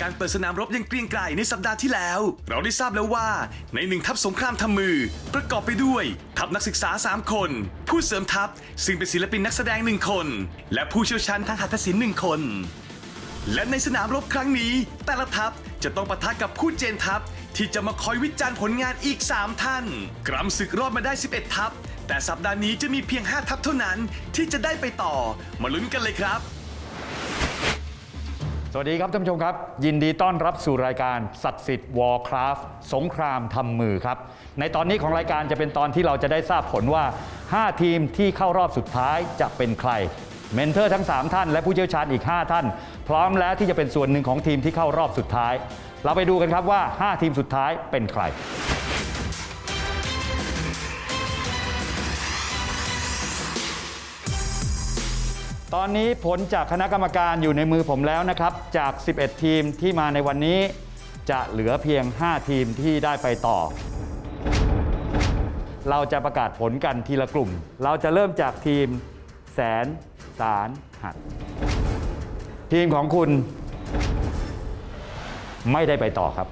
การเปิดสนามรบยังเกรียงไกรในสัปดาห์ที่แล้ว เราได้ทราบแล้วว่าในหนึ่งทัพสงครามทำมือ ประกอบไปด้วย ทัพนักศึกษา 3 คน ผู้เสริมทัพซึ่งเป็นศิลปินนักแสดงหนึ่งคน และผู้เชี่ยวชาญทางหัตถศิลป์หนึ่งคน และในสนามรบครั้งนี้ แต่ละทัพจะต้องปะทะกับผู้เจนทัพ ที่จะมาคอยวิจารณ์ผลงานอีก 3 ท่าน กรำศึกรอดมาได้ 11 ทัพ แต่สัปดาห์นี้จะมีเพียง 5 ทัพเท่านั้นที่จะได้ไปต่อ มาลุ้นกันเลยครับ สวัสดีครับท่านผู้ชมครับ ยินดีต้อนรับสู่รายการสัตว์สิทธิ์วอร์คราฟสงครามทำมือครับ ในตอนนี้ของรายการจะเป็นตอนที่เราจะได้ทราบผลว่า 5 ทีมที่เข้ารอบสุดท้ายจะเป็นใคร เมนเทอร์ทั้ง 3 ท่าน และผู้เชี่ยวชาญอีก 5 ท่าน พร้อมแล้วที่จะเป็นส่วนหนึ่งของทีมที่เข้ารอบสุดท้าย เราไปดูกันครับว่า 5 ทีมสุดท้ายเป็นใคร ตอนนี้ผลจากคณะกรรมการอยู่ในมือผมแล้วนะครับ จาก 11 ทีมที่มาในวันนี้ จะเหลือเพียง 5 ทีมที่ได้ไปต่อ เราจะประกาศผลกันทีละกลุ่ม เราจะเริ่มจากทีม แสน สารหัด ทีมของคุณ ไม่ได้ไปต่อครับ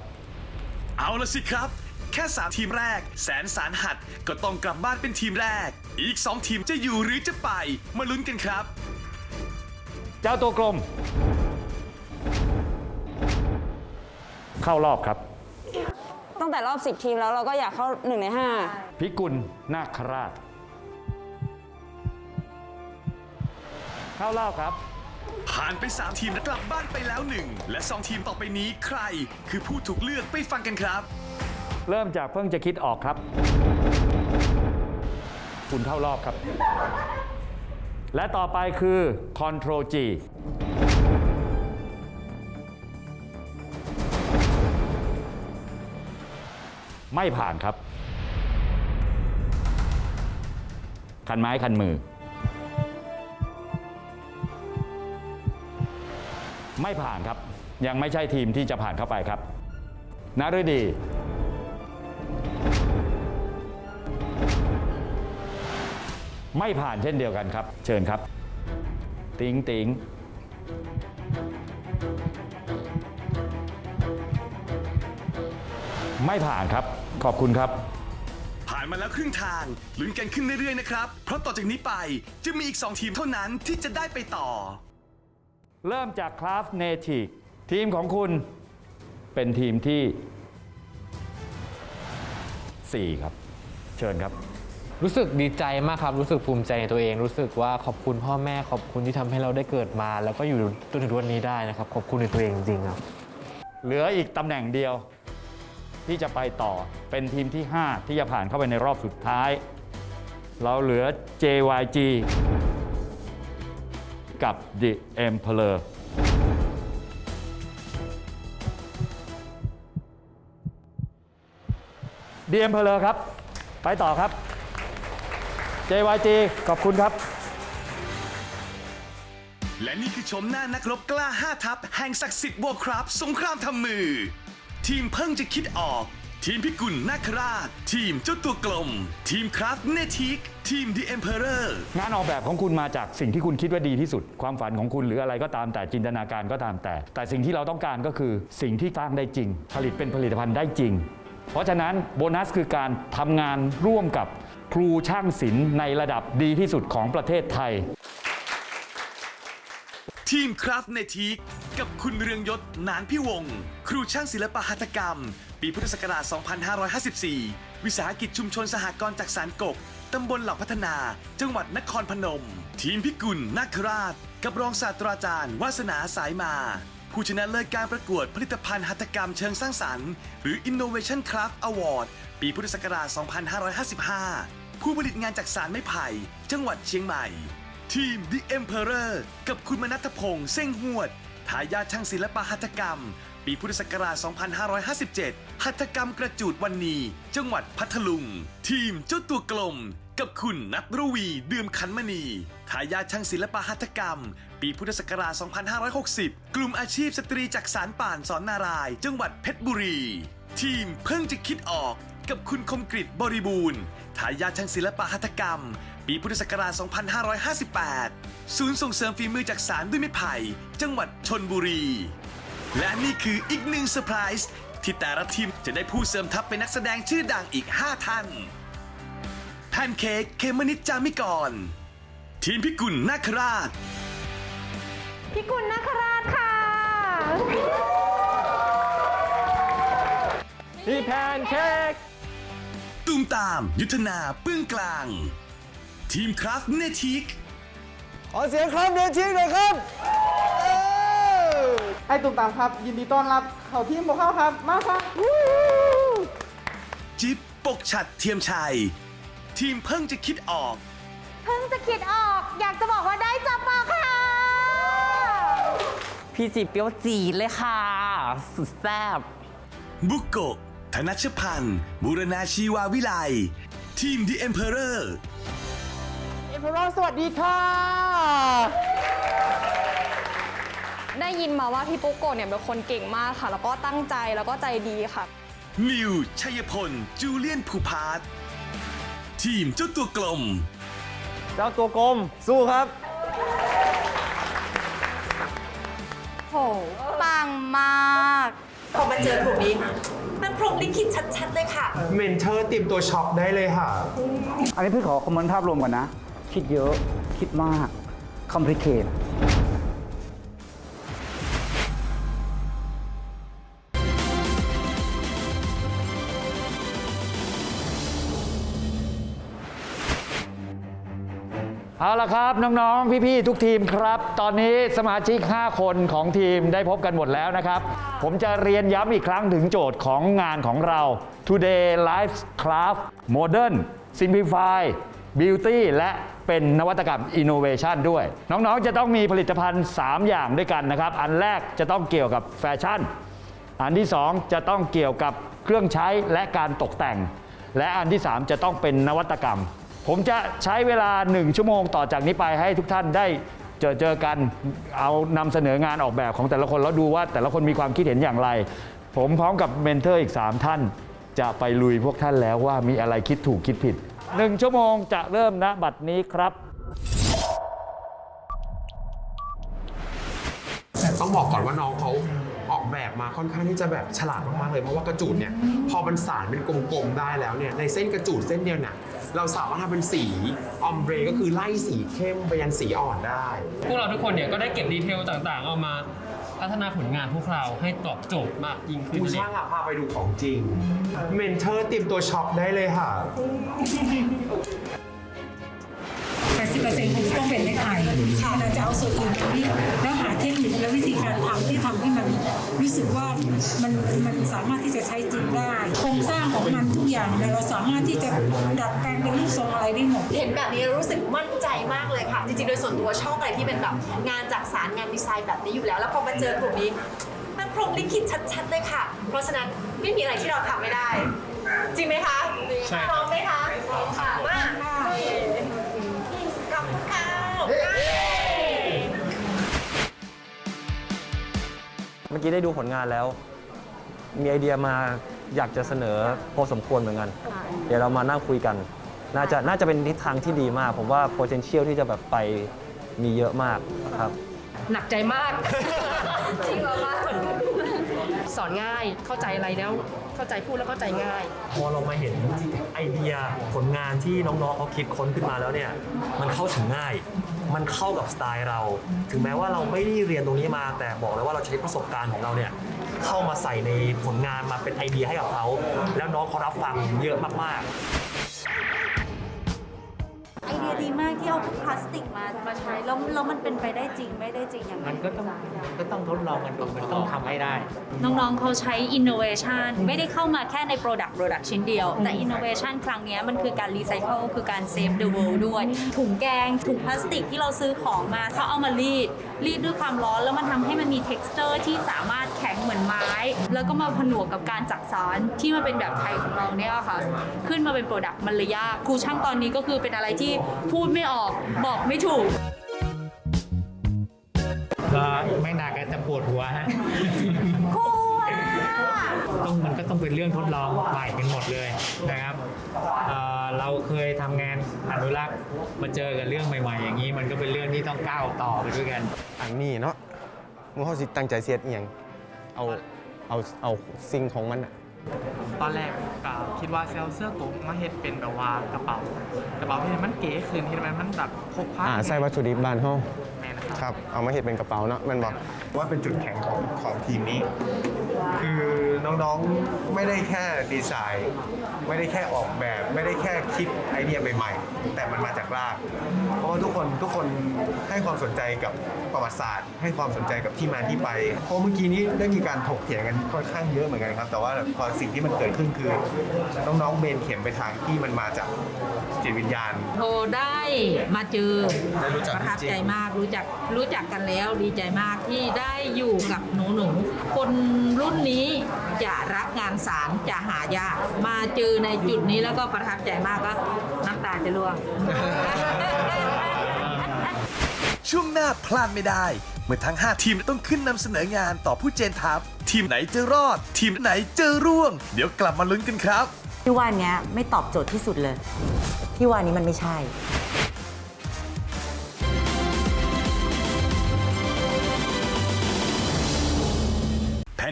เอาละสิครับ แค่ 3 ทีมแรก แสนสารหัดก็ต้องกลับบ้านเป็นทีมแรก อีก 2 ทีมจะอยู่หรือจะไป มาลุ้นกันครับ เจ้าตัวกลม เข้ารอบครับ ตั้งแต่รอบ 10 ทีมแล้วเราก็อยากเข้า 1 ใน พิกุลนาคราช เข้ารอบครับ ผ่านไป 3 ทีมและกลับบ้านไปแล้ว 1 และ 2 ทีมต่อไปนี้ใคร คือผู้ถูกเลือกไปฟังกันครับ เริ่มจากเพิ่งจะคิดออกครับ คุณเข้ารอบครับ และต่อไปคือ Ctrl G ไม่ผ่านครับ คันไม้คันมือ ไม่ผ่านครับ ยังไม่ใช่ทีมที่จะผ่านเข้าไปครับนฤดี ไม่ผ่านเช่นเดียวกันครับ เชิญครับ ติงติงไม่ผ่านครับ ขอบคุณครับ ผ่านมาแล้วครึ่งทางลุ้นกันขึ้นเรื่อยๆนะครับ เพราะต่อจากนี้ไปจะมีอีก 2 ทีมเท่านั้นที่จะได้ไปต่อ เริ่มจากคลาสเนทีทีมของคุณเป็นทีมที่ 4 ครับ เชิญครับ รู้สึกดีใจมากครับ รู้สึกภูมิใจในตัวเอง รู้สึกว่าขอบคุณพ่อแม่ ขอบคุณที่ทำให้เราได้เกิดมา แล้วก็อยู่จนถึงวันนี้ได้นะครับ ขอบคุณในตัวเองจริงครับ เหลืออีกตำแหน่งเดียว ที่จะไปต่อ เป็นทีมที่ 5 ที่จะผ่านเข้าไปในรอบสุดท้าย เราเหลือ JYG กับ The Emperor ดี Emperor ครับ ไปต่อครับ JYG ขอบคุณครับ และนี่คือชมหน้านักรบกล้า 5 ทัพ แห่งศักดิ์สิทธิ์วอร์คราฟสงครามทำมือ ทีมเพิ่งจะคิดออก ทีมพิกุลนาคราช ทีมเจ้าตัวกลม ทีมคราฟเนทิก ทีม The Emperor งานออกแบบของคุณมาจากสิ่งที่คุณคิดว่าดีที่สุด ความฝันของคุณหรืออะไรก็ตามแต่จินตนาการก็ตามแต่ แต่สิ่งที่เราต้องการก็คือสิ่งที่สร้างได้จริง ผลิตเป็นผลิตภัณฑ์ได้จริง เพราะฉะนั้นโบนัสคือการทำงานร่วมกับ ครูช่างศิลป์ในระดับดีที่สุดของประเทศไทย ทีมคราฟเนทิกกับคุณเรืองยศนานพิวงศ์ครูช่างศิลปหัตถกรรม ปีพุทธศักราช 2554 วิสาหกิจชุมชนสหกรณ์จากสารกก ตำบลเหล่าพัฒนา จังหวัดนครพนม ทีมพิกุลนาคราช กับรองศาสตราจารย์ วาสนาสายมา ผู้ชนะเลิศการประกวดผลิตภัณฑ์หัตถกรรมเชิงสร้างสรรค์ หรือ Innovation Craft Award ปีพุทธศักราช 2555 ผู้ผลิตงานจากสารไม้ไผ่ จังหวัดเชียงใหม่ ทีม The Emperor กับคุณมนัทพงษ์เส้งหวดทายาทช่างศิลปหัตถกรรม ปีพุทธศักราช 2557 หัตถกรรมกระจูดวันนีจังหวัดพัทลุง ทีมเจ้าตัวกลม กับคุณนัทรวีเดือมขันมณีทายาทช่างศิลปหัตถกรรม ปีพุทธศักราช 2560 กลุ่มอาชีพสตรีจากสารป่านสอนนาราย จังหวัดเพชรบุรี ทีมเพิ่งจะคิดออก กับคุณคมกริตบริบูรณ์ทายาทช่างศิลปหัตถกรรม ปีพุทธศักราช 2558 ศูนย์ส่งเสริมฝีมือจากสารด้วยไม้ไผ่ จังหวัดชนบุรี และนี่คืออีกหนึ่งเซอร์ไพรส์ที่แต่ละทีมจะได้ผู้เสริมทัพเป็นนักแสดงชื่อดังอีก 5 ท่าน แพนเค้กเคมนิดจามิกร ทีมพิกุลนาคราชพี่กุลนคราชค่ะ พี่แพนเค้ก ตูมตาม ยุทธนาปื้งกลาง ทีมคราฟเนทิกขอเสียงครับเดชิกหน่อยครับเออไอ้ตุ่มตามครับ ยินดีต้อนรับเขาทีมบกเข้าครับ มาครับจิ๊บปกฉัดเทียมชัย ทีมเพิ่งจะคิดออก เพิ่งจะคิดออก อยากจะบอกว่าได้จับปาค่ะ พี่จีเปรี้ยวจีดเลยค่ะ สุดแซ่บบุกโกะ ธนชพันธ์บูรณาชีวาวิไล ทีม The Emperor เอฟเฟอร์สวัสดีค่ะ ได้ยินมาว่าพี่ปุ๊กโกะเนี่ยเป็นคนเก่งมากค่ะ แล้วก็ตั้งใจแล้วก็ใจดีค่ะ นิว ชัยพล จูเลียนภูพาร์ททีมเจ้าตัวกลม เจ้าตัวกลมสู้ครับ โห ปังมาก พอมาเจอกลุ่มนี้มัน พรหมลิขิตชัดๆเลยค่ะ เมนเทอร์เตรียมตัวช็อปได้เลยค่ะ อันนี้พี่ขอคอมเมนต์ภาพรวมก่อนนะ คิดเยอะ คิดมาก คอมพลิเคท เอาละครับ น้องๆ พี่ๆ ทุกทีมครับ ตอนนี้สมาชิก 5 คนของทีมได้พบกันหมดแล้วนะครับ ผมจะเรียนย้ำอีกครั้งถึงโจทย์ของงานของเรา Today Life Craft Modern Simplify Beauty และเป็นนวัตกรรม Innovation ด้วย น้องๆ จะต้องมีผลิตภัณฑ์ 3 อย่างด้วยกันนะครับ อันแรกจะต้องเกี่ยวกับแฟชั่น อันที่ 2 จะต้องเกี่ยวกับเครื่องใช้และการตกแต่ง และอันที่ 3 จะต้องเป็นนวัตกรรม ผมจะใช้เวลา 1 ชั่วโมงต่อจากนี้ไปให้ทุกท่านได้เจอเจอกันเอานำเสนองานออกแบบของแต่ละคนแล้วดูว่าแต่ละคนมีความคิดเห็นอย่างไร ผมพร้อมกับเมนเทอร์อีก 3 ท่าน จะไปลุยพวกท่านแล้วว่ามีอะไรคิดถูกคิดผิด 1 ชั่วโมงจะเริ่มณบัดนี้ครับ แต่ต้องบอกก่อนว่าน้องเขา แบบมาค่อนข้างที่จะแบบฉลาดมากๆเลยเพราะว่ากระจูดเนี่ยพอมันสารเป็นกลมๆได้แล้วเนี่ยในเส้นกระจูดเส้นเดียวเนี่ยเราสามารถทำเป็นสีออมเบรก็คือไล่สีเข้มไปยันสีอ่อนได้ พวกเราทุกคนเนี่ยก็ได้เก็บดีเทลต่างๆ เอามาพัฒนาผลงานพวกเราให้ตอบโจทย์มากยิ่งขึ้นผู้นั่นเอช่างงอะพาไปดูของจริง เมนเทอร์เตรียมตัวช็อปได้เลยค่ะ 80%คงจะต้องเป็นไม้ไผ่เราจะเอาส่วนอื่นตรงนี้แล้วหาเทคนิคและวิธีการทำที่ทำให้มันรู้สึกว่ามันมันสามารถที่จะใช้จริงได้ โครงสร้างของมันทุกอย่างเนี่ยเราสามารถที่จะดัดแปลงเป็นรูปทรงอะไรได้หมดเห็นแบบนี้รู้สึกมั่นใจมากเลยค่ะ จริงๆ โดยส่วนตัวชอบอะไรที่เป็นแบบงานจากสารงานดีไซน์แบบนี้อยู่แล้ว แล้วพอมาเจอกลุ่มนี้ มันพรหมลิขิตชัดๆเลยค่ะ เพราะฉะนั้นไม่มีอะไรที่เราทำไม่ได้ จริงไหมคะใช่พร้อมไหมคะ พร้อมค่ะมา เมื่อกี้ได้ดูผลงานแล้ว มีไอเดียมาอยากจะเสนอพอสมควรเหมือนกัน เดี๋ยวเรามานั่งคุยกัน น่าจะน่าจะเป็นทิศทางที่ดีมาก ผมว่า potential ที่จะแบบไปมีเยอะมากครับ หนักใจมาก จริงเหรอคะสอนง่ายเข้าใจอะไรแล้ว เข้าใจพูดแล้วเข้าใจง่าย พอเรามาเห็นไอเดียผลงานที่น้องๆเขาคิดค้นขึ้นมาแล้วเนี่ย มันเข้าถึงง่าย มันเข้ากับสไตล์เรา ถึงแม้ว่าเราไม่ได้เรียนตรงนี้มา แต่บอกเลยว่าเราใช้ประสบการณ์ของเราเนี่ยเข้ามาใส่ในผลงานมาเป็นไอเดียให้กับเขา แล้วน้องเขารับฟังเยอะมากๆ ไอเดียยดีมากที่เอาพลาสติกมามาใช้แล้วแล้วมันเป็นไปได้จริงไม่ได้จริงอย่างมันก็ต้องก็ต้องทดลองกันดูมันต้องทำให้ได้ น้องๆเขาใช้ innovation ไม่ได้เข้ามาแค่ใน product product ชิ้นเดียว แต่ innovation ครั้งเนี้ยมันคือการ recycle คือการ save the world ด้วย ถุงแกง ถุงพลาสติกที่เราซื้อของมาเขาเอามารีด รีดด้วยความร้อนแล้วมันทำให้มันมี texture ที่สามารถแข็ง เหมือนไม้ แล้วก็มาผนวกกับการจักสารที่มันเป็นแบบไทยของเราเนี่ยค่ะ ขึ้นมาเป็น product มันเลยยากครูช่างตอนนี้ก็คือเป็นอะไรที่พูดไม่ออกบอกไม่ถูกก็ไม่นานก็จะปวดหัวฮะต้องมันก็ต้องเป็นเรื่องทดลองใหม่เป็นหมดเลยนะครับเอ่อเราเคยทำงานอนุรักษ์มาเจอกับเรื่องใหม่ ๆ อย่างนี้ มันก็เป็นเรื่องที่ต้องก้าวต่อไปด้วยกันอันนี้เนาะมึงเขาสิตั้งใจเสียดอหย่าง เอาเอาเอาสิ่งของมันอะตอนแรกก็คิดว่าเซลเสื้อกบมาเฮ็ดเป็นแบบว่ากระเป๋ากระเป๋าที่มันเก๋ขึ้นที่มันมันแบบพกพาอ่าใส่วัตถุดิบบ้านห้องแม่นะครับ ครับเอามาเห็ดเป็นกระเป๋าเนาะมันบอกว่าเป็นจุดแข็งของของทีมนี้ คือ น้องๆไม่ได้แค่ดีไซน์ ไม่ได้แค่ออกแบบ ไม่ได้แค่คิดไอเดียใหม่ๆ แต่มันมาจากราก เพราะว่าทุกคนทุกคนให้ความสนใจกับประวัติศาสตร์ ให้ความสนใจกับที่มาที่ไปเพราะเมื่อกี้นี้ได้มีการถกเถียงกันค่อนข้างเยอะเหมือนกันครับ แต่ว่าพอสิ่งที่มันเกิดขึ้นคือน้องๆเบนเข็มไปทางที่มันมาจากจิตวิญญาณโทรได้มาเจอได้รู้จักประทับใจมากรู้จักรู้จักกันแล้วดีใจมากที่ได้อยู่กับหนูหนูๆคนรุ่นนี้จะรักงานสารจะหายากมาเจอในจุดนี้แล้วก็ประทับใจมากก็น้ำตาจะร่วง ช่วงหน้าพลาดไม่ได้ เมื่อทั้ง 5 ทีมต้องขึ้นนำเสนองานต่อผู้เจนทัพ ทีมไหนจะรอด ทีมไหนจะร่วง เดี๋ยวกลับมาลุ้นกันครับพี่ว่าเนี้ยไม่ตอบโจทย์ที่สุดเลยพี่ว่านี้มันไม่ใช่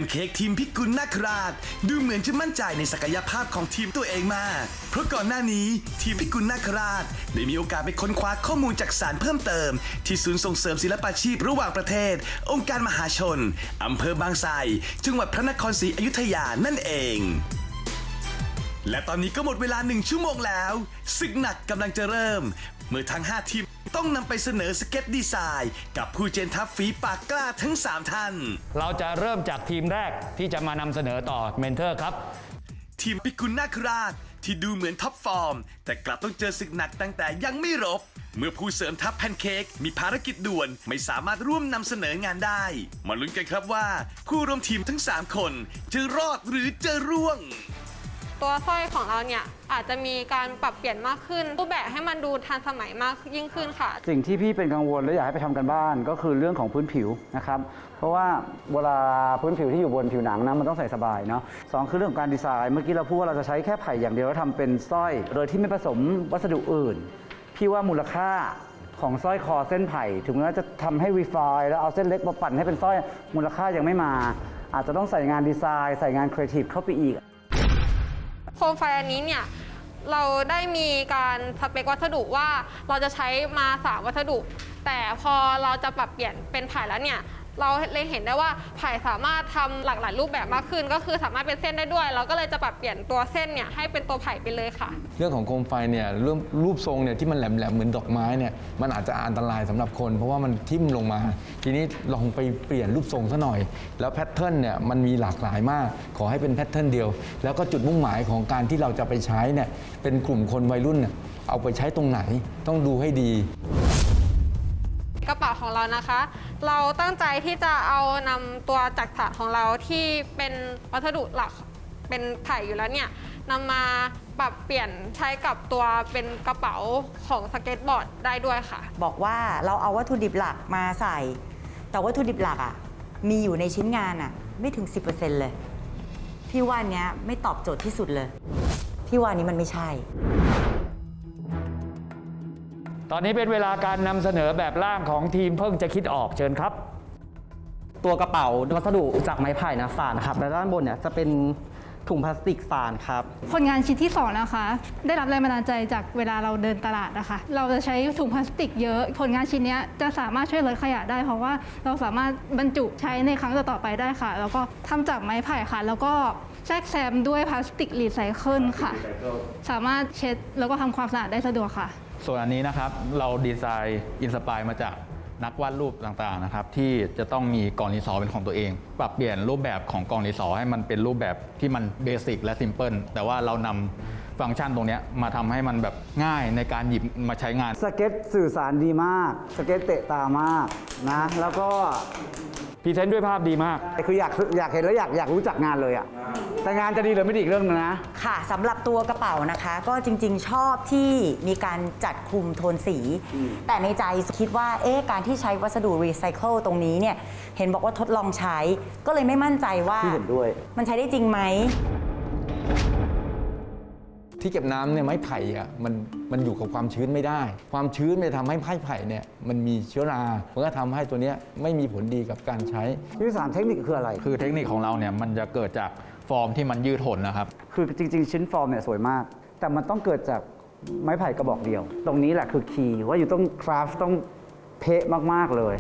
นเค้กทีมพิกุลนาคราช ดูเหมือนจะมั่นใจในศักยภาพของทีมตัวเองมาก เพราะก่อนหน้านี้ทีมพิกุลนาคราช ได้มีโอกาสไปค้นคว้าข้อมูลจากสารเพิ่มเติม ที่ศูนย์ส่งเสริมศิลปาชีพระหว่างประเทศ องค์การมหาชนอำเภอบางไทรจังหวัดพระนครศรีอยุธยานั่นเอง และตอนนี้ก็หมดเวลาหนึ่งชั่วโมงแล้วศึกหนักกำลังจะเริ่ม เมื่อทั้ง 5 ทีมต้องนำไปเสนอสเก็ตดีไซน์กับผู้เจนทัพฝีปากกล้าทั้ง 3 ท่าน เราจะเริ่มจากทีมแรกที่จะมานำเสนอต่อเมนเทอร์ครับ ทีมพิกุลนาคราชที่ดูเหมือนท็อปฟอร์ม แต่กลับต้องเจอศึกหนักตั้งแต่ยังไม่รบ เมื่อผู้เสริมทัพแพนเค้กมีภารกิจด่วนไม่สามารถร่วมนำเสนองานได้ มาลุ้นกันครับว่าคู่ร่วมทีมทั้ง 3 คนจะรอดหรือจะร่วง ตัวสร้อยของเราเนี่ยอาจจะมีการปรับเปลี่ยนมากขึ้นรูปแบบให้มันดูทันสมัยมากยิ่งขึ้นค่ะ สิ่งที่พี่เป็นกังวลและอยากให้ไปทำกันบ้านก็คือเรื่องของพื้นผิวนะครับ เพราะว่าเวลาพื้นผิวที่อยู่บนผิวหนังนะมันต้องใส่สบายเนาะสองคือเรื่องของการดีไซน์ เมื่อกี้เราพูดว่าเราจะใช้แค่ไผ่อย่างเดียวแล้วทำเป็นสร้อย โดยที่ไม่ผสมวัสดุอื่น พี่ว่ามูลค่าของสร้อยคอเส้นไผ่ ถึงแม้จะทำให้รีไฟล์แล้วเอาเส้นเล็กมาปั่นให้เป็นสร้อยมูลค่ายังไม่มา อาจจะต้องใส่งานดีไซน์ ใส่งานครีเอทีฟเข้าไปอีก โคมไฟอันนี้เนี่ยเราได้มีการสเปควัสดุว่าเราจะใช้มาสามวัสดุ แต่พอเราจะปรับเปลี่ยนเป็นไผ่แล้วเนี่ย เราเลยเห็นได้ว่าไผ่สามารถทำหลากหลายรูปแบบมากขึ้น ก็คือสามารถเป็นเส้นได้ด้วย เราก็เลยจะปรับเปลี่ยนตัวเส้นเนี่ยให้เป็นตัวไผ่ไปเลยค่ะ เรื่องของโคมไฟเนี่ยรูปรูปทรงเนี่ยที่มันแหลมๆเหมือนดอกไม้เนี่ยมันอาจจะอันตรายสำหรับคน เพราะว่ามันทิ่มลงมา ทีนี้ลองไปเปลี่ยนรูปทรงซะหน่อย แล้วแพทเทิร์นเนี่ยมันมีหลากหลายมาก ขอให้เป็นแพทเทิร์นเดียว แล้วก็จุดมุ่งหมายของการที่เราจะไปใช้เนี่ยเป็นกลุ่มคนวัยรุ่นเนี่ยเอาไปใช้ตรงไหนต้องดูให้ดี กระเป๋าของเรานะคะ เราตั้งใจที่จะเอานำตัวจักรสานของเราที่เป็นวัสดุหลักเป็นไผ่อยู่แล้วเนี่ยนำมาปรับเปลี่ยนใช้กับตัวเป็นกระเป๋าของสเก็ตบอร์ดได้ด้วยค่ะ บอกว่าเราเอาวัตถุดิบหลักมาใส่ แต่วัตถุดิบหลักอะ มีอยู่ในชิ้นงานอะ ไม่ถึง 10%เลย พี่ว่าเนี้ยไม่ตอบโจทย์ที่สุดเลย พี่ว่านี้มันไม่ใช่ ตอนนี้เป็นเวลาการนำเสนอแบบร่างของทีมเพิ่งจะคิดออกเชิญครับ ตัวกระเป๋าวัสดุจากไม้ไผ่นะสานครับและด้านบนเนี่ยจะเป็นถุงพลาสติกสานครับ ผลงานชิ้นที่สองนะคะ ได้รับแรงบันดาลใจจากเวลาเราเดินตลาดนะคะ เราจะใช้ถุงพลาสติกเยอะ ผลงานชิ้นเนี้ยจะสามารถช่วยลดขยะได้ เพราะว่าเราสามารถบรรจุใช้ในครั้งต่อๆไปได้ค่ะ แล้วก็ทำจากไม้ไผ่ค่ะ แล้วก็แทรกแซมด้วยพลาสติกรีไซเคิลค่ะ สามารถเช็ดแล้วก็ทำความสะอาดได้สะดวกค่ะ ส่วนอันนี้นะครับเราดีไซน์อินสปายมาจากนักวาดรูปต่างๆนะครับที่จะต้องมีกล่องดิสอเป็นของตัวเอง ปรับเปลี่ยนรูปแบบของกล่องดิสอให้มันเป็นรูปแบบที่มันเบสิกและซิมเพิลแต่ว่าเรานำฟังก์ชันตรงนี้มาทำให้มันแบบง่ายในการหยิบมาใช้งาน สเก็ตสื่อสารดีมาก สเก็ตเตะตามากนะแล้วก็ พรีเซนต์ด้วยภาพดีมาก คืออยากอยากเห็นแล้วอยากอยากรู้จักงานเลยอะแต่งานจะดีหรือไม่ดีอีกเรื่องหนึงนะ ค่ะสำหรับตัวกระเป๋านะคะ ก็จริงๆชอบที่มีการจัดคุมโทนสี แต่ในใจคิดว่าเอ๊ะการที่ใช้วัสดุรีไซเคิลตรงนี้เนี่ยเห็นบอกว่าทดลองใช้ก็เลยไม่มั่นใจว่าพี่เห็นด้วย มันใช้ได้จริงไหม ที่เก็บน้ำเนี่ยไม้ไผ่อะมันมันอยู่กับความชื้นไม่ได้ ความชื้นมันทำให้ไม้ไผ่เนี่ยมันมีเชื้อรามันก็ทำให้ตัวเนี้ยไม่มีผลดีกับการใช้ พี่สารเทคนิคคืออะไร คือเทคนิคของเราเนี่ยมันจะเกิดจากฟอร์มที่มันยืดหดนะครับ คือจริง ๆ ชิ้นฟอร์มเนี่ยสวยมาก แต่มันต้องเกิดจากไม้ไผ่กระบอกเดียว ตรงนี้แหละคือคีย์ว่าอยู่ต้องคราฟต้องเป๊ะมาก ๆ เลย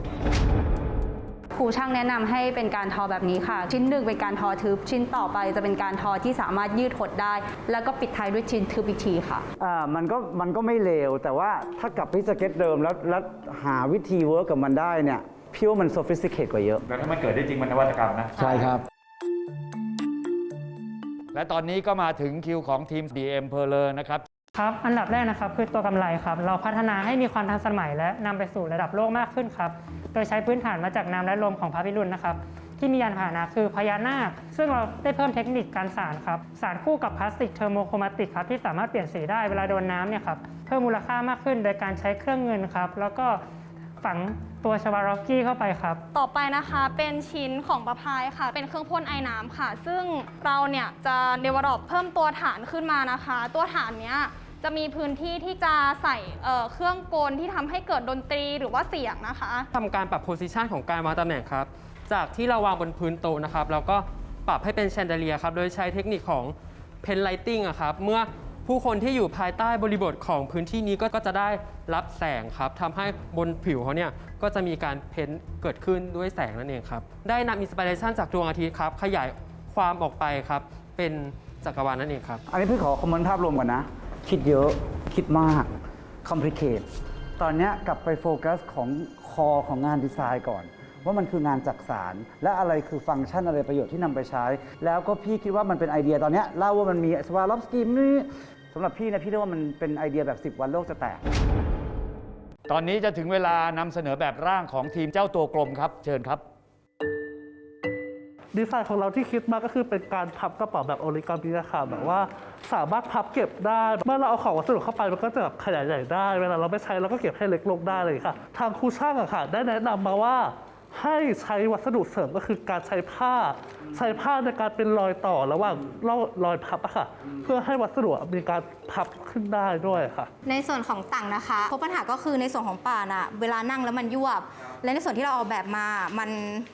ครูช่างแนะนำให้เป็นการทอแบบนี้ค่ะ ชิ้นหนึ่งเป็นการทอทึบ ชิ้นต่อไปจะเป็นการทอที่สามารถยืดหดได้ แล้วก็ปิดท้ายด้วยชิ้นทึบอีกทีค่ะอ่ามันก็มันก็ไม่เลว แต่ว่าถ้ากลับไปสเก็ตเดิมแล้วแล้วหาวิธีเวิร์กกับมันได้เนี่ยพี่ว่ามัน sophisticated กว่าเยอะ แล้วถ้ามันเกิดได้จริงมันนวัตกรรมนะ ใช่ครับ และตอนนี้ก็มาถึงคิวของทีม DM p e r l e r นะครับ ครับ อันดับแรกนะครับคือตัวกำไรครับ เราพัฒนาให้มีความทันสมัยและนำไปสู่ระดับโลกมากขึ้นครับ โดยใช้พื้นฐานมาจากน้ำและลมของพระพิรุณนะครับ ที่มียานพาหนะคือพญานาค ซึ่งเราได้เพิ่มเทคนิคการสารครับ สารคู่กับพลาสติกเทอร์โมโครมาติกครับที่สามารถเปลี่ยนสีได้เวลาโดนน้ำเนี่ยครับ เพิ่มมูลค่ามากขึ้นโดยการใช้เครื่องเงินครับ แล้วก็ฝังตัวชวารอฟกี้เข้าไปครับ ต่อไปนะคะเป็นชิ้นของประพายค่ะ เป็นเครื่องพ่นไอ้น้ำค่ะ ซึ่งเราเนี่ยจะ develop เพิ่มตัวฐานขึ้นมานะคะ ตัวฐานเนี้ย จะมีพื้นที่ที่จะใส่เอ่อเครื่องกลที่ทำให้เกิดดนตรีหรือว่าเสียงนะคะ ทำการปรับโพซิชันของการวางตำแหน่งครับ จากที่เราวางบนพื้นโต๊ะนะครับเราก็ปรับให้เป็นแชนเดเลียครับ โดยใช้เทคนิคของเพนไลติงอะครับ เมื่อผู้คนที่อยู่ภายใต้บริบทของพื้นที่นี้ก็ก็จะได้รับแสงครับทำให้บนผิวเขาเนี่ยก็จะมีการเพ้นท์เกิดขึ้นด้วยแสงนั่นเองครับ ได้นำอินสปิเรชันจากดวงอาทิตย์ครับ ขยายความออกไปครับ เป็นจักรวาลนั่นเองครับ อันนี้พี่ขอคอมเมนต์ภาพรวมก่อนนะ คิดเยอะคิดมากคอมพลีเคทตอนนี้กลับไปโฟกัสของคอของงานดีไซน์ก่อน ว่ามันคืองานจักสาร และอะไรคือฟังก์ชันอะไรประโยชน์ที่นำไปใช้ แล้วก็พี่คิดว่ามันเป็นไอเดียตอนนี้เล่าว่ามันมีสวาลอฟสกีมนี่สำหรับพี่นะพี่เรียกว่ามันเป็นไอเดียแบบ 10 วันโลกจะแตก ตอนนี้จะถึงเวลานำเสนอแบบร่างของทีมเจ้าตัวกลมครับ เชิญครับ ดีไซน์ของเราที่คิดมาก็คือเป็นการพับกระเป๋าแบบโอริกามินะคะแบบว่าสามารถพับเก็บได้ เมื่อเราเอาของวัสดุเข้าไปมันก็จะแบบขยายใหญ่ได้ เวลาเราไม่ใช้เราก็เก็บให้เล็กลงได้เลยค่ะ ทางครูช่างอะค่ะ ได้แนะนำมาว่าให้ใช้วัสดุเสริมก็คือการใช้ผ้า ใช้ผ้าในการเป็นรอยต่อระหว่างรอยพับอะค่ะ เพื่อให้วัสดุมีการพับขึ้นได้ด้วยค่ะ ในส่วนของต่างนะคะพบปัญหาก็คือในส่วนของป่านอะเวลานั่งแล้วมันยวบ และในส่วนที่เราออกแบบมามัน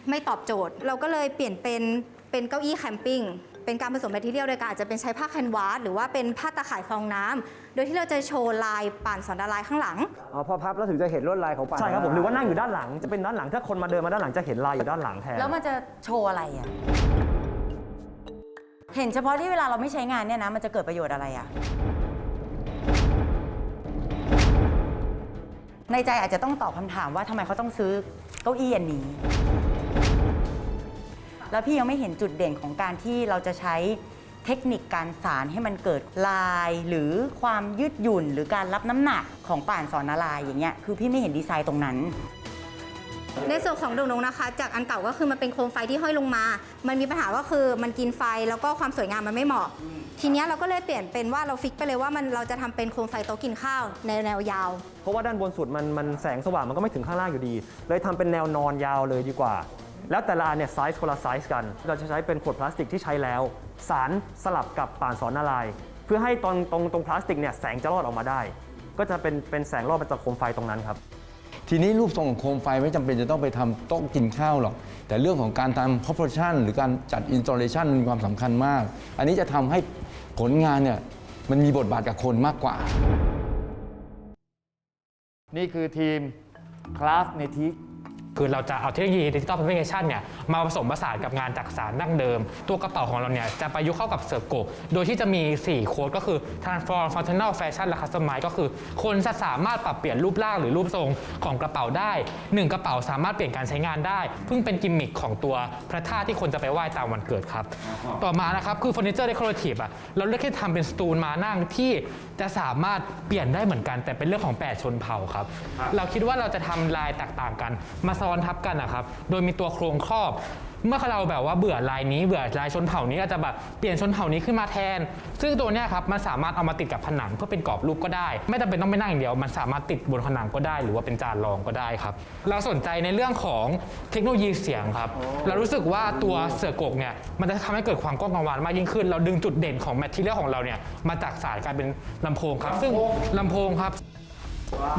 ไม่ตอบโจทย์ เราก็เลยเปลี่ยนเป็นเป็นเก้าอี้แคมปิ้งเป็นการผสมแมทเทียลโดยการอาจจะเป็นใช้ผ้าแคนวาสหรือว่าเป็นผ้าตะข่ายฟองน้ำโดยที่เราจะโชว์ลายป่านสอนดาลายข้างหลังอ๋อพอพับแล้วถึงจะเห็นลวดลายของป่าใช่ครับผมหรือว่านั่งอยู่ด้านหลังจะเป็นด้านหลังถ้าคนมาเดินมาด้านหลังจะเห็นลายอยู่ด้านหลังแทนแล้วมันจะโชว์อะไรอะเห็นเฉพาะที่เวลาเราไม่ใช้งานเนี่ยนะมันจะเกิดประโยชน์อะไรอะ ในใจอาจจะต้องตอบคำถามว่าทำไมเขาต้องซื้อเก้าอี้อันนี้ แล้วพี่ยังไม่เห็นจุดเด่นของการที่เราจะใช้เทคนิคการสารให้มันเกิดลาย หรือความยืดหยุ่น หรือการรับน้ำหนักของป่านสอนนาลายอย่างเงี้ยคือพี่ไม่เห็นดีไซน์ตรงนั้น ในส่วนของดงดงนะคะ จากอันเก่าก็คือมันเป็นโคมไฟที่ห้อยลงมา มันมีปัญหาก็คือมันกินไฟแล้วก็ความสวยงามมันไม่เหมาะ ทีเนี้ยเราก็เลยเปลี่ยนเป็นว่าเราฟิกไปเลยว่ามันเราจะทำเป็นโคมไฟโต๊ะกินข้าวในแนวยาว เพราะว่าด้านบนสุดมันมันแสงสว่างมันก็ไม่ถึงข้างล่างอยู่ดี เลยทำเป็นแนวนอนยาวเลยดีกว่า แล้วแต่ละอันเนี่ยไซส์คนละไซส์กัน เราจะใช้เป็นขวดพลาสติกที่ใช้แล้ว สารสลับกับป่านสอนนารายณ์เพื่อให้ตรงตรงตรงพลาสติกเนี่ยแสงจะรอดออกมาได้ ก็จะเป็นเป็นแสงรอดมาจากโคมไฟตรงนั้นครับ ทีนี้รูปทรงของโคมไฟไม่จำเป็นจะต้องไปทำโต๊ะกินข้าวหรอก แต่เรื่องของการทำ proportion หรือการจัด installation มีความสำคัญมาก อันนี้จะทำให้ผลงานเนี่ยมันมีบทบาทกับคนมากกว่า นี่คือทีมคลาสเนทิก คือเราจะเอาเทคโนโลยีดิจิตอลแพลตฟอร์มเนี่ยมาผสมผสานกับงานจักสานดั้งเดิม ตัวกระเป๋าของเราเนี่ยจะประยุกต์เข้ากับเสิร์ฟโกะโดยที่จะมี 4 โค้ดก็คือ transform functional fashion และ customize ก็คือ คนจะสามารถปรับเปลี่ยนรูปร่างหรือรูปทรงของกระเป๋าได้ 1 กระเป๋าสามารถเปลี่ยนการใช้งานได้ เพิ่งเป็นกิมมิคของตัวพระธาตุที่คนจะไปไหว้ตามวันเกิดครับ ต่อมานะครับคือเฟอร์นิเจอร์เดคอเรทีฟอะเราเลือกที่ทำเป็นสตูลมานั่งที่จะสามารถเปลี่ยนได้เหมือนกัน แต่เป็นเรื่องของแปดชนเผ่าครับเราคิดว่าเราจะทำลายแตกต่างกันมาซ้อนทับกันนะครับ โดยมีตัวโครงครอบ เมื่อเราแบบว่าเบื่อลายนี้เบื่อลายชนเผ่านี้อาจจะแบบเปลี่ยนชนเผ่านี้ขึ้นมาแทน ซึ่งตัวเนี้ยครับมันสามารถเอามาติดกับผนังเพื่อเป็นกรอบรูปก็ได้ ไม่จำเป็นต้องไปนั่งอย่างเดียว มันสามารถติดบนผนังก็ได้ หรือว่าเป็นจานรองก็ได้ครับ เราสนใจในเรื่องของเทคโนโลยีเสียงครับ เรารู้สึกว่าตัวเสือกกเนี่ยมันจะทำให้เกิดความก้องกังวานมากยิ่งขึ้น เราดึงจุดเด่นของแมทเทียลของเราเนี่ยมาจากสารกลายเป็นลำโพงครับ ซึ่งลำโพงครับ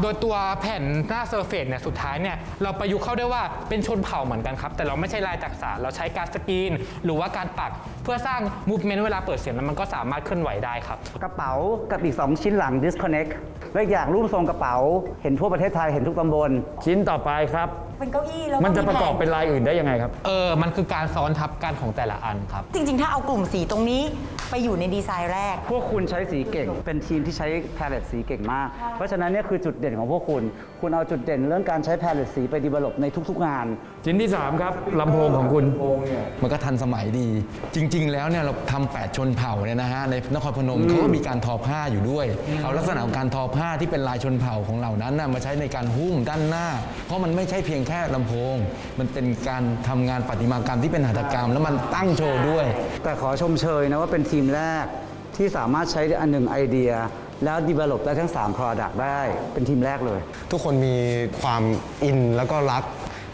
โดยตัวแผ่นหน้าเซอร์เฟซเนี่ยสุดท้ายเนี่ยเราประยุกต์เข้าได้ว่าเป็นชนเผ่าเหมือนกันครับ แต่เราไม่ใช่ลายจักษานเราใช้การสกรีน หรือว่าการปักเพื่อสร้างมูฟเมนต์เวลาเปิดเสียงแล้วมันก็สามารถเคลื่อนไหวได้ครับ กระเป๋ากับอีก 2 ชิ้นหลัง disconnect และอีกอย่างรูปทรงกระเป๋า เห็นทั่วประเทศไทยเห็นทุกตำบล ชิ้นต่อไปครับ เป็นเก้าอี้แล้วมันจะก็ประกอบแผ่เป็นลายอื่นได้ยังไงครับ เออ มันคือการซ้อนทับกันของแต่ละอันครับ จริง ๆ ถ้าเอากลุ่มสีตรงนี้ไปอยู่ในดีไซน์แรก พวกคุณใช้สีเก่ง เป็นทีมที่ใช้แพลเลตสีเก่งมาก เพราะฉะนั้นเนี่ยคือจุดเด่นของพวกคุณ คุณเอาจุดเด่นเรื่องการใช้แพลเลตสีไปดีเวลลในทุก ๆ งาน ชิ้นที่ 3 ครับลำโพงของคุณมันก็ทันสมัยดี จริง ๆ แล้วเนี่ยเราทำแปดชนเผ่าเนี่ยนะฮะในนครพนมอืมเขาก็มีการทอผ้าอยู่ด้วย เอาลักษณะของการทอผ้าที่เป็นลายชนเผ่าของเหล่านั้นนะมาใช้ในการหุ้มด้านหน้า เพราะมันไม่ใช่เพียงแค่ลำโพง มันเป็นการทำงานประติมากรรมที่เป็นหัตถกรรม แล้วมันตั้งโชว์ด้วย แต่ขอชมเชยนะว่าเป็นทีมแรกที่สามารถใช้อันหนึ่งไอเดีย แล้ว develop ได้ทั้ง 3 product ได้เป็นทีมแรกเลย ทุกคนมีความอินแล้วก็รัก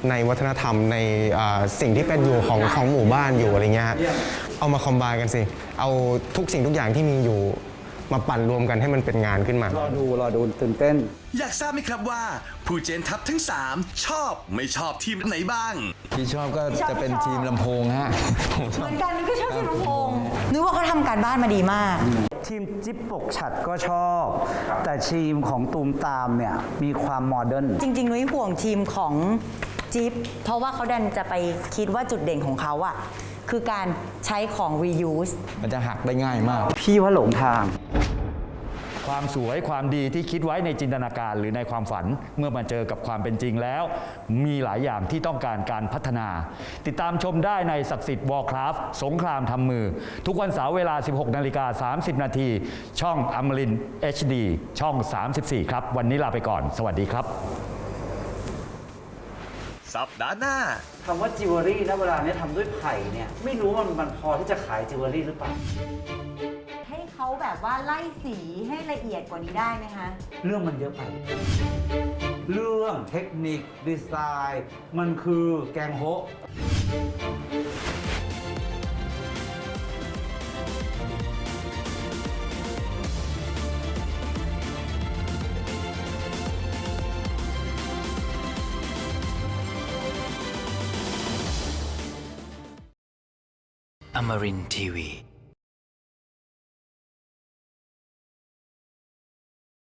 ในวัฒนธรรมในอ่าสิ่งที่เป็นอยู่ของของหมู่บ้านอยู่อะไรเงี้ยฮะเอามาคอมบายกันสิ เอาทุกสิ่งทุกอย่างที่มีอยู่มาปั่นรวมกันให้มันเป็นงานขึ้นมา รอดู รอดูตื่นเต้น อยากทราบไหมครับว่า ผู้เจนทัพทั้ง 3 ชอบไม่ชอบทีมไหนบ้าง ที่ชอบก็จะเป็นทีมลำโพงฮะผมชเหอบมือนกันนึกก็ชอบทีมลำโพงนึกว่าเขาทำการบ้านมาดีมาก ทีมจิ๊บปกฉัดก็ชอบ แต่ทีมของตูมตามเนี่ย มีความโมเดิร์น จริงๆนุ้ยห่วงทีมของจิ๊บเพราะว่าเขาดันจะไปคิดว่าจุดเด่นของเขาอะคือการใช้ของ reuse มันจะหักได้ง่ายมาก พี่ว่าหลงทาง ความสวยความดีที่คิดไว้ในจินตนาการหรือในความฝันเมื่อมาเจอกับความเป็นจริงแล้ว มีหลายอย่างที่ต้องการการพัฒนา ติดตามชมได้ในศักดิ์สิทธิ์วอลคราฟสงครามทำมือ ทุกวันเสาร์เวลา 16นาฬิกา30 นาทีช่องอมริน HD ช่อง 34 ครับ วันนี้ลาไปก่อน สวัสดีครับ สัปดาห์หน้า คำว่าจิวเวลรี่นะเวลาเนี้ยทำด้วยไผ่เนี่ย ไม่รู้ว่ามันมันพอที่จะขายจิวเวลรี่หรือเปล่าให้เขา แบบว่าไล่สีให้ละเอียดกว่านี้ได้ไหมคะ เรื่องมันเยอะไป เรื่องเทคนิคดีไซน์ มันคือแกงโฮะ Amarin Tiwi.